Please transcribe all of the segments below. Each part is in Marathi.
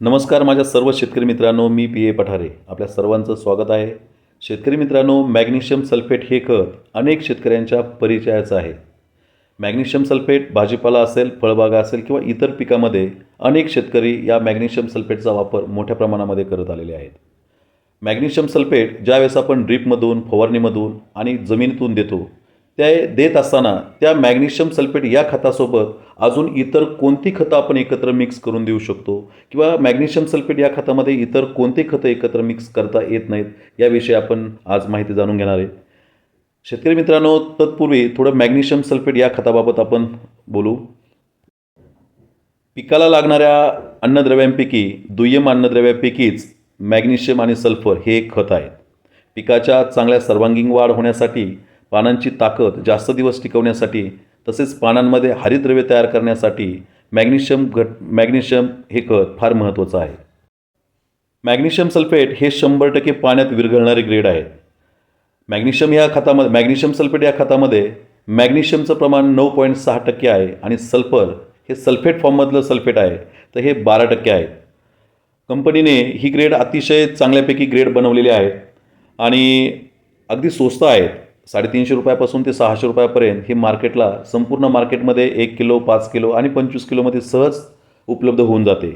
नमस्कार माझ्या सर्व शेतकरी मित्रांनो मी पी ए पठारे. आपल्या सर्वांचं स्वागत आहे. शेतकरी मित्रांनो मॅग्नेशियम सल्फेट हे खत अनेक शेतकऱ्यांच्या परिचयाचं आहे. मॅग्नेशियम सल्फेट भाजीपाला असेल फळबागा असेल किंवा इतर पिकामध्ये अनेक शेतकरी या मॅग्नेशियम सल्फेटचा वापर मोठ्या प्रमाणामध्ये करत आलेले आहेत. मॅग्नेशियम सल्फेट ज्यावेळेस आपण ड्रीपमधून फवारणीमधून आणि जमिनीतून देतो त्या देत असताना त्या मॅग्नेशियम सल्फेट या खतासोबत अजून इतर कोणती खतं आपण एकत्र मिक्स करून देऊ शकतो? किंवा मॅग्नेशियम सल्फेट या खतामध्ये इतर कोणते खतं एकत्र मिक्स करता येत नाहीत? याविषयी आपण आज माहिती जाणून घेणार आहे. शेतकरी मित्रांनो तत्पूर्वी थोडं मॅग्नेशियम सल्फेट या खताबाबत आपण बोलू. पिकाला लागणाऱ्या अन्नद्रव्यांपैकी दुय्यम अन्नद्रव्यापैकीच मॅग्नेशियम आणि सल्फर हे एक खत आहे पिकाच्या चांगल्या सर्वांगीण वाढ होण्यासाठी पानांची ताकद जास्त दिवस टिकवण्यासाठी तसेच पानांमध्ये हरितद्रव्य तयार करण्यासाठी मॅग्नेशियम घट मॅग्नेशियम हे खत फार महत्त्वाचं आहे. मॅग्नेशियम सल्फेट हे शंभर टक्के पाण्यात विरघळणारे ग्रेड आहेत मॅग्नेशियम या खतामध्ये मॅग्नेशियम सल्फेट या खतामध्ये मॅग्नेशियमचं प्रमाण नऊ पॉईंट सहा टक्के आहे आणि सल्फर हे सल्फेट फॉर्ममधलं सल्फेट आहे तर हे बारा टक्के आहेत कंपनीने ही ग्रेड अतिशय चांगल्यापैकी ग्रेड बनवलेली आहेत आणि अगदी स्वस्त आहेत. साडेतीनशे रुपयापासून ते सहाशे रुपयापर्यंत हे मार्केटला संपूर्ण मार्केटमध्ये एक किलो पाच किलो आणि पंचवीस किलोमध्ये सहज उपलब्ध होऊन जाते.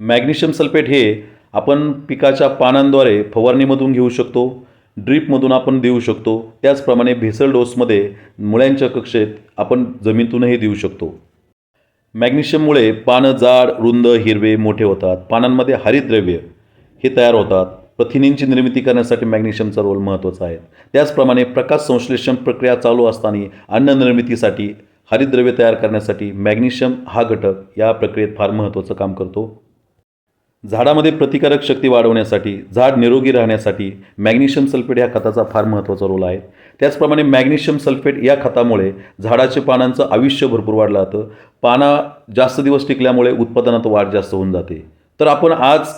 मॅग्नेशियम सल्फेट हे आपण पिकाच्या पानांद्वारे फवारणीमधून घेऊ शकतो ड्रीपमधून आपण देऊ शकतो त्याचप्रमाणे भेसळ डोसमध्ये मुळ्यांच्या कक्षेत आपण जमिनीतूनही देऊ शकतो. मॅग्नेशियममुळे पानं जाड रुंद हिरवे मोठे होतात. पानांमध्ये हरितद्रव्य हे तयार होतात. प्रथिनींची निर्मिती करण्यासाठी मॅग्नेशियमचा रोल महत्त्वाचा आहे. त्याचप्रमाणे प्रकाश संश्लेषण प्रक्रिया चालू असताना अन्न निर्मितीसाठी हरितद्रव्य तयार करण्यासाठी मॅग्नेशियम हा घटक या प्रक्रियेत फार महत्त्वाचं काम करतो. झाडामध्ये प्रतिकारक शक्ती वाढवण्यासाठी झाड निरोगी राहण्यासाठी मॅग्नेशियम सल्फेट या खताचा फार महत्त्वाचा रोल आहे. त्याचप्रमाणे मॅग्नेशियम सल्फेट या खतामुळे झाडाचे पानांचं आयुष्य भरपूर वाढलं जातं. पाना जास्त दिवस टिकल्यामुळे उत्पादनात वाढ जास्त होऊन जाते. तर आपण आज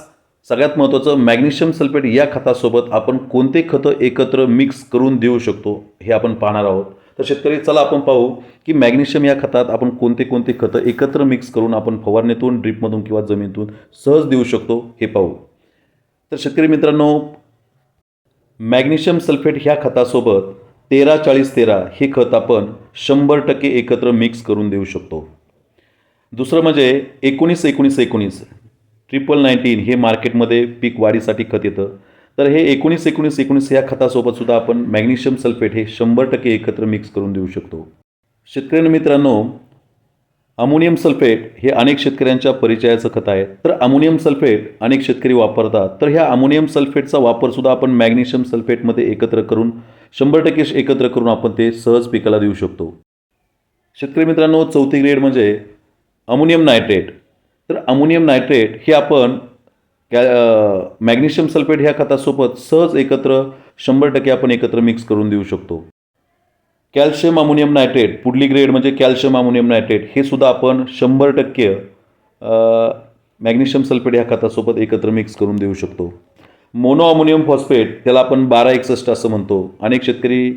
सगळ्यात महत्त्वाचं मॅग्नेशियम सल्फेट या खतासोबत आपण कोणते खतं एकत्र मिक्स करून देऊ शकतो हे आपण पाहणार आहोत. तर शेतकरी चला आपण पाहू की मॅग्नेशियम या खतात आपण कोणते कोणते खतं एकत्र मिक्स करून आपण फवारणीतून ड्रीपमधून किंवा जमिनीतून सहज देऊ शकतो हे पाहू. तर शेतकरी मित्रांनो मॅग्नेशियम सल्फेट ह्या खतासोबत तेरा चाळीस तेरा हे खत आपण शंभर टक्के एकत्र मिक्स करून देऊ शकतो. दुसरं म्हणजे एकोणीस एकोणीस एकोणीस. ट्रिपल नाईन्टीन हे मार्केटमध्ये पीक वाढीसाठी खत येतं. तर हे एकोणीस एकोणीस एकोणीस या खतासोबत सुद्धा आपण मॅग्नेशियम सल्फेट हे शंभर टक्के एकत्र मिक्स करून देऊ शकतो. शेतकऱ्यांना मित्रांनो अमोनियम सल्फेट हे अनेक शेतकऱ्यांच्या परिचयाचं खत आहे. तर अमोनियम सल्फेट अनेक शेतकरी वापरतात. तर ह्या अमोनियम सल्फेटचा वापरसुद्धा आपण मॅग्नेशियम सल्फेटमध्ये एकत्र करून शंभर टक्के एकत्र करून आपण ते सहज पिकाला देऊ शकतो. शेतकरी मित्रांनो चौथी ग्रेड म्हणजे अमोनियम नायट्रेट. तर अमोनियम नायट्रेट हे आपण कॅ मॅग्नेशियम सल्फेट ह्या खतासोबत सहज एकत्र शंभर टक्के आपण एकत्र मिक्स करून देऊ शकतो. कॅल्शियम अमोनियम नायट्रेट पुढली ग्रेड म्हणजे कॅल्शियम अमोनियम नायट्रेट हे सुद्धा आपण शंभर टक्के मॅग्नेशियम सल्फेट ह्या खतासोबत एकत्र मिक्स करून देऊ शकतो. मोनो अमोनियम फॉस्फेट त्याला आपण बारा एकसष्ट असं म्हणतो. अनेक शेतकरी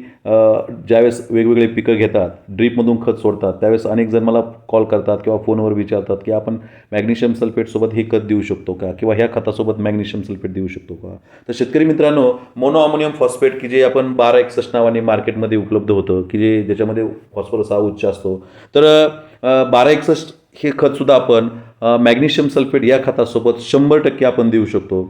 ज्यावेळेस वेगवेगळे पिकं घेतात ड्रीपमधून खत सोडतात त्यावेळेस अनेक जण मला कॉल करतात किंवा फोनवर विचारतात की आपण मॅग्नेशियम सल्फेटसोबत हे खत देऊ शकतो का? किंवा ह्या खतासोबत मॅग्नेशियम सल्फेट देऊ शकतो का? तर शेतकरी मित्रांनो मोनो अमोनियम फॉस्फेट की जे आपण बारा एकसष्ट नावाने मार्केटमध्ये उपलब्ध होतं की जे ज्याच्यामध्ये फॉस्फरस हा उच्च असतो. तर बारा एकसष्ट हे खतसुद्धा आपण मॅग्नेशियम सल्फेट या खतासोबत शंभर टक्के आपण देऊ शकतो.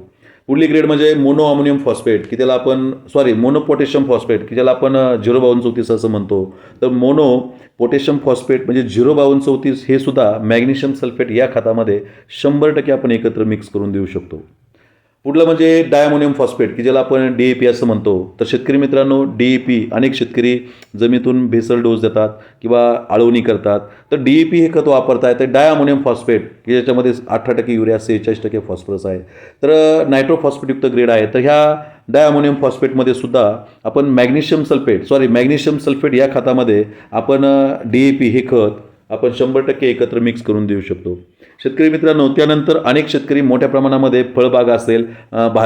पुढली ग्रेड म्हणजे मोनो अमोनियम फॉस्फेट की त्याला आपण सॉरी मोनो पोटॅशियम फॉस्फेट की ज्याला आपण झिरो बावन्न चौतीस असं म्हणतो. तर मोनो पोटॅशियम फॉस्फेट म्हणजे झिरो बावन्न चौतीस हे सुद्धा मॅग्नेशियम सल्फेट या खतामध्ये शंभर टक्के आपण एकत्र मिक्स करून देऊ शकतो. पुढलं म्हणजे डायमोनियम फॉस्फेट की ज्याला आपण डी ए पी असं म्हणतो. तर शेतकरी मित्रांनो डी ए पी अनेक शेतकरी जमिनीतून भेसळ डोस देतात किंवा आळवणी करतात. तर डी ए पी हे खत वापरताय तर डायमोनियम फॉस्फेट की ज्याच्यामध्ये अठरा टक्के युरिया सेहेचाळीस टक्के फॉस्फरस आहे. तर नायट्रोफॉस्फेटयुक्त ग्रेड आहे. तर ह्या डायमोनियम फॉस्फेटमध्ये सुद्धा आपण magnesium sulphate sorry magnesium sulphate या खतामध्ये आपण डी ए पी हे खत आपण शंभर टक्के एकत्र मिक्स करून देऊ शकतो. शेतकरी मित्रांनो त्यानंतर अनेक शेतकरी मोठ्या प्रमाणामध्ये फळबाग असेल भा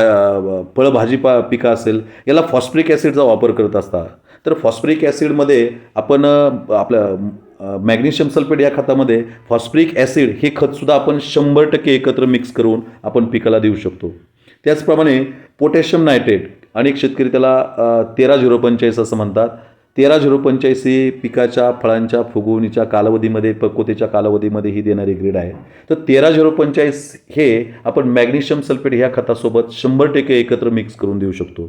फळभाजीपा पिकं असेल याला फॉस्फरिक ॲसिडचा वापर करत असतात. तर फॉस्फरिक ॲसिडमध्ये आपण आपल्या मॅग्नेशियम सल्फेट या खतामध्ये फॉस्फरिक ॲसिड हे खतसुद्धा आपण शंभर टक्के एकत्र मिक्स करून आपण पिकाला देऊ शकतो. त्याचप्रमाणे पोटॅशियम नायट्रेट अनेक शेतकरी त्याला तेरा झिरो पंचेचाळीस असं म्हणतात. तेरा झिरो पंच्याऐंशी ही पिकाच्या फळांच्या फुगवणीच्या कालावधीमध्ये पक्वतेच्या कालावधीमध्ये ही देणारी ग्रेड आहे. तर तेरा झिरो पंचेचाळीस हे आपण मॅग्नेशियम सल्फेट ह्या खतासोबत शंभर टक्के एकत्र मिक्स करून देऊ शकतो.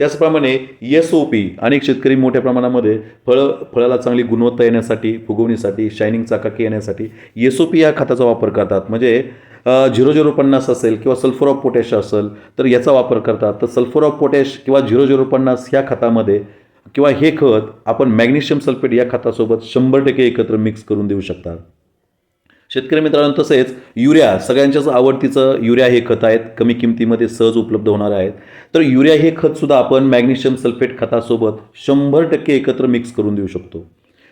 त्याचप्रमाणे एस ओ पी अनेक शेतकरी मोठ्या प्रमाणामध्ये फळं फळाला चांगली गुणवत्ता येण्यासाठी फुगवणीसाठी शायनिंग चाकाकी येण्यासाठी एस ओ पी या खताचा वापर करतात. म्हणजे झिरो झिरो पन्नास असेल किंवा सल्फर ऑफ पोटॅश असेल तर याचा वापर करतात. तर सल्फर ऑफ पोटॅश किंवा झिरो झिरो पन्नास ह्या खतामध्ये किंवा हे खत आपण मॅग्नेशियम सल्फेट या खतासोबत शंभर टक्के एकत्र मिक्स करून देऊ शकतात शेतकरी मित्रांनो तसेच युरिया सगळ्यांच्याच आवडतीचं युरिया हे खत आहेत. कमी किमतीमध्ये सहज उपलब्ध होणार आहेत. तर युरिया हे खतसुद्धा आपण मॅग्नेशियम सल्फेट खतासोबत शंभर टक्के एकत्र मिक्स करून देऊ शकतो.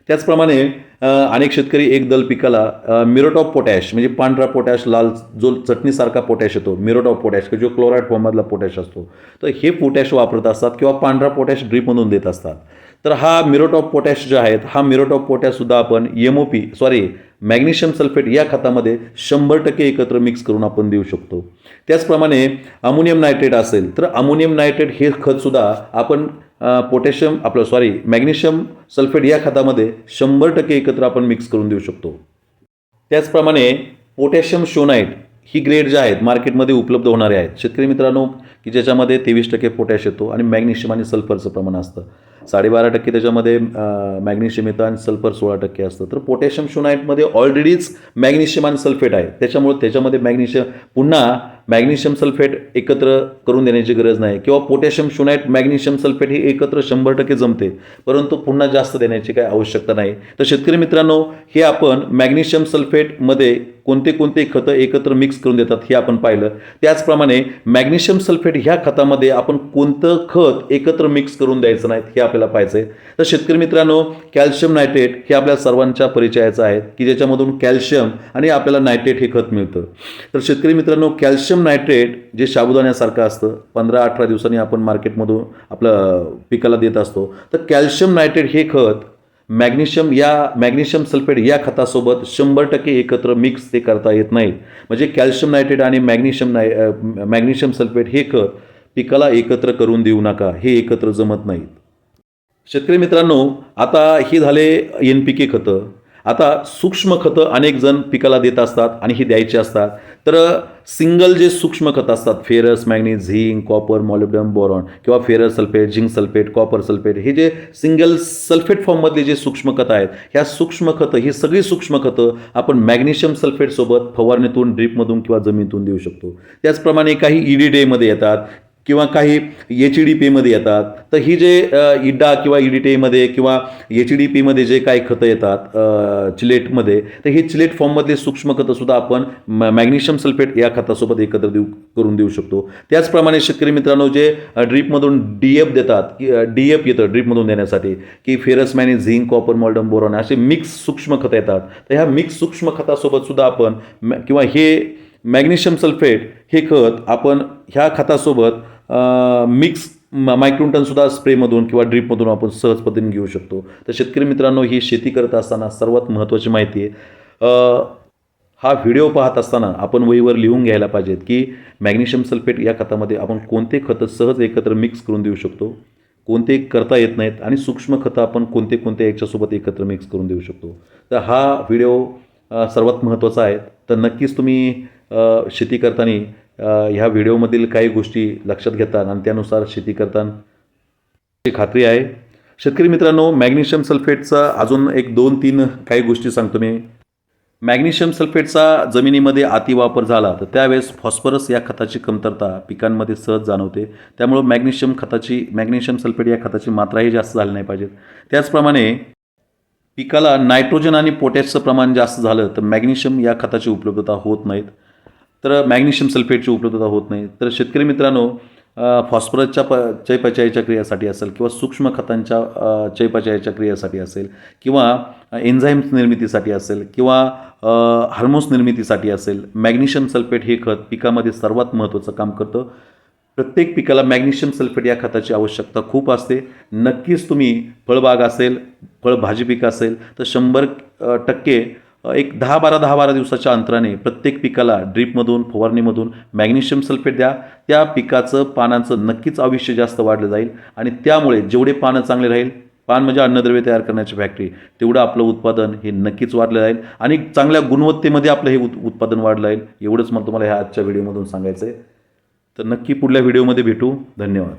त्याचप्रमाणे अनेक शेतकरी एक दल पिकाला मिरोट ऑफ पोटॅश म्हणजे पांढरा पोटॅश लाल जो चटणीसारखा पोटॅश येतो मिरोट ऑफ पोटॅश जो क्लोराईड फॉर्ममधला पोटॅश असतो तर हे पोटॅश वापरत असतात किंवा पांढरा पोटॅश ड्रीपमधून देत असतात. तर हा मिरोट ऑफ पोटॅश जे आहेत हा मिरोट ऑफ पोटॅशसुद्धा आपण M O P sorry magnesium sulphate या खतामध्ये शंभर टक्के एकत्र मिक्स करून आपण देऊ शकतो. त्याचप्रमाणे अमोनियम नायट्रेट असेल तर अमोनियम नायट्रेट हे खतसुद्धा आपण पोटॅशियम आपलं सॉरी मॅग्नेशियम सल्फेट या खतामध्ये शंभर टक्के एकत्र आपण मिक्स करून देऊ शकतो. त्याचप्रमाणे पोटॅशियम शोनाईट ही ग्रेड ज्या आहेत मार्केटमध्ये उपलब्ध होणारे आहेत. शेतकरी मित्रांनो की ज्याच्यामध्ये तेवीस टक्के पोटॅश येतो आणि मॅग्नेशियम आणि सल्फरचं प्रमाण असतं. साडेबारा टक्के त्याच्यामध्ये मॅग्नेशियम येतं आणि सल्फर सोळा टक्के असतं. तर पोटॅशियम शोनाईटमध्ये ऑलरेडीच मॅग्नेशियम आणि सल्फेट आहे. त्याच्यामुळे त्याच्यामध्ये मॅग्नेशियम पुन्हा मॅग्नेशियम सल्फेट एकत्र करून देण्याची गरज नाही. किंवा पोटॅशियम शोनाईट मॅग्नेशियम सल्फेट हे एकत्र शंभर टक्के जमते. परंतु पुन्हा जास्त देण्याची काही आवश्यकता नाही. तर शेतकरी मित्रांनो हे आपण मॅग्नेशियम सल्फेटमध्ये कोणते कोणते खतं एकत्र मिक्स करून देतात हे आपण पाहिलं. त्याचप्रमाणे मॅग्नेशियम सल्फेट ह्या खतामध्ये आपण कोणतं खत एकत्र मिक्स करून द्यायचं नाही हे आपल्याला पाहायचं आहे तर शेतकरी मित्रांनो कॅल्शियम नायट्रेट हे आपल्या सर्वांच्या परिचयाचं आहे की ज्याच्यामधून कॅल्शियम आणि आपल्याला नायट्रेट हे खत मिळतं. तर शेतकरी मित्रांनो कॅल्शियम नायट्रेट जे साबुदाण्यासारखं असतं पंधरा अठरा दिवसांनी आपण मार्केटमधून आपलं पिकाला देत असतो. तर कॅल्शियम नायट्रेट हे खत मॅग्नेशियम या मॅग्नेशियम सल्फेट या खतासोबत शंभर टक्के एकत्र मिक्स ते करता येत नाहीत म्हणजे कॅल्शियम नायट्रेट आणि मॅग्नेशियम नाय मॅग्नेशियम सल्फेट हे खत पिकाला एकत्र करून देऊ नका हे एकत्र जमत नाहीत शेतकरी मित्रांनो आता हे झाले एन पी के खतं. आता सूक्ष्म खतं अनेक जण पिकाला देत असतात आणि ही द्यायची असतात. तर सिंगल जे सूक्ष्म खत असतात ferrous manganese zinc copper molybdenum boron किंवा ferrous sulphate zinc sulphate copper sulphate हे जे सिंगल सल्फेट फॉर्ममधले जे सूक्ष्म खतं आहेत ह्या सूक्ष्म खतं ही सगळी सूक्ष्म खतं आपण मॅग्नेशियम सल्फेटसोबत फवारणीतून ड्रीपमधून किंवा जमिनीतून देऊ शकतो. त्याचप्रमाणे काही E ईडी डेमध्ये येतात किंवा काही एच डी पीमध्ये येतात. तर ही जे इड्डा किंवा ई डी टीमध्ये किंवा एच डी पीमध्ये जे काही खतं येतात चिलेटमध्ये तर हे चिलेट फॉर्ममधले सूक्ष्म खतंसुद्धा आपण मॅग्नेशियम सल्फेट या खतासोबत एकत्र देऊ करून देऊ शकतो. त्याचप्रमाणे शेतकरी मित्रांनो जे ड्रीपमधून डी एफ देतात की डी एफ येतं ड्रीपमधून देण्यासाठी की फेरस मॅने झिंक कॉपर मॉल्डम बोरॉन असे मिक्स सूक्ष्म खतं येतात. तर ह्या मिक्स सूक्ष्म खतासोबत सुद्धा आपण मॅ- किंवा हे मॅग्नेशियम सल्फेट हे खत आपण ह्या खतासोबत मिक्स मायक्रोटनसुद्धा स्प्रेमधून किंवा ड्रीपमधून आपण सहज पद्धतीने घेऊ शकतो. तर शेतकरी मित्रांनो ही शेती करत असताना सर्वात महत्त्वाची माहिती आहे. हा व्हिडिओ पाहत असताना आपण वहीवर लिहून घ्यायला पाहिजेत की मॅग्नेशियम सल्फेट या खतामध्ये आपण कोणते खतं सहज एकत्र मिक्स करून देऊ शकतो कोणते करता येत नाहीत आणि सूक्ष्म खतं आपण कोणते कोणते याच्यासोबत एकत्र मिक्स करून देऊ शकतो. तर हा व्हिडिओ सर्वात महत्त्वाचा आहे. तर नक्कीच तुम्ही शेती करताना ह्या व्हिडिओमधील काही गोष्टी लक्षात घेता आणि त्यानुसार शेती करताना खात्री आहे. शेतकरी मित्रांनो मॅग्नेशियम सल्फेटचा अजून एक दोन तीन काही गोष्टी सांगतो मी. मॅग्नेशियम सल्फेटचा जमिनीमध्ये अतिवापर झाला तर त्यावेळेस फॉस्फरस या खताची कमतरता पिकांमध्ये सहज जाणवते. त्यामुळं मॅग्नेशियम खताची मॅग्नेशियम सल्फेट या खताची मात्राही जास्त झाली नाही पाहिजेत. त्याचप्रमाणे पिकाला नायट्रोजन आणि पोटॅशचं प्रमाण जास्त झालं तर मॅग्नेशियम या खताची उपलब्धता होत नाहीत. तर मॅग्नेशियम सल्फेटची उपलब्धता होत नाही. तर शेतकरी मित्रांनो फॉस्फरसच्या प चयपचयाच्या क्रियासाठी असेल किंवा सूक्ष्म खतांच्या अ, चयपचयाच्या क्रियेसाठी असेल किंवा एन्झाईम्स निर्मितीसाठी असेल किंवा हार्मोन्स निर्मितीसाठी असेल मॅग्नेशियम सल्फेट हे खत पिकामध्ये सर्वात महत्त्वाचं काम करतं. प्रत्येक पिकाला मॅग्नेशियम सल्फेट या खताची आवश्यकता खूप असते. नक्कीच तुम्ही फळबाग असेल फळभाजी पीक असेल तर शंभर टक्के एक दहा बारा दहा बारा दिवसाच्या अंतराने प्रत्येक पिकाला ड्रीपमधून फवारणीमधून मॅग्नेशियम सल्फेट द्या. त्या पिकाचं पानांचं नक्कीच आयुष्य जास्त वाढलं जाईल आणि त्यामुळे जेवढे पानं चांगले राहील पान म्हणजे अन्नद्रव्य तयार करण्याची फॅक्टरी तेवढं आपलं उत्पादन हे नक्कीच वाढलं जाईल आणि चांगल्या गुणवत्तेमध्ये आपलं हे उत्पादन वाढलं जाईल. एवढंच मला तुम्हाला ह्या आजच्या व्हिडिओमधून सांगायचं आहे तर नक्की पुढल्या व्हिडिओमध्ये भेटू. धन्यवाद.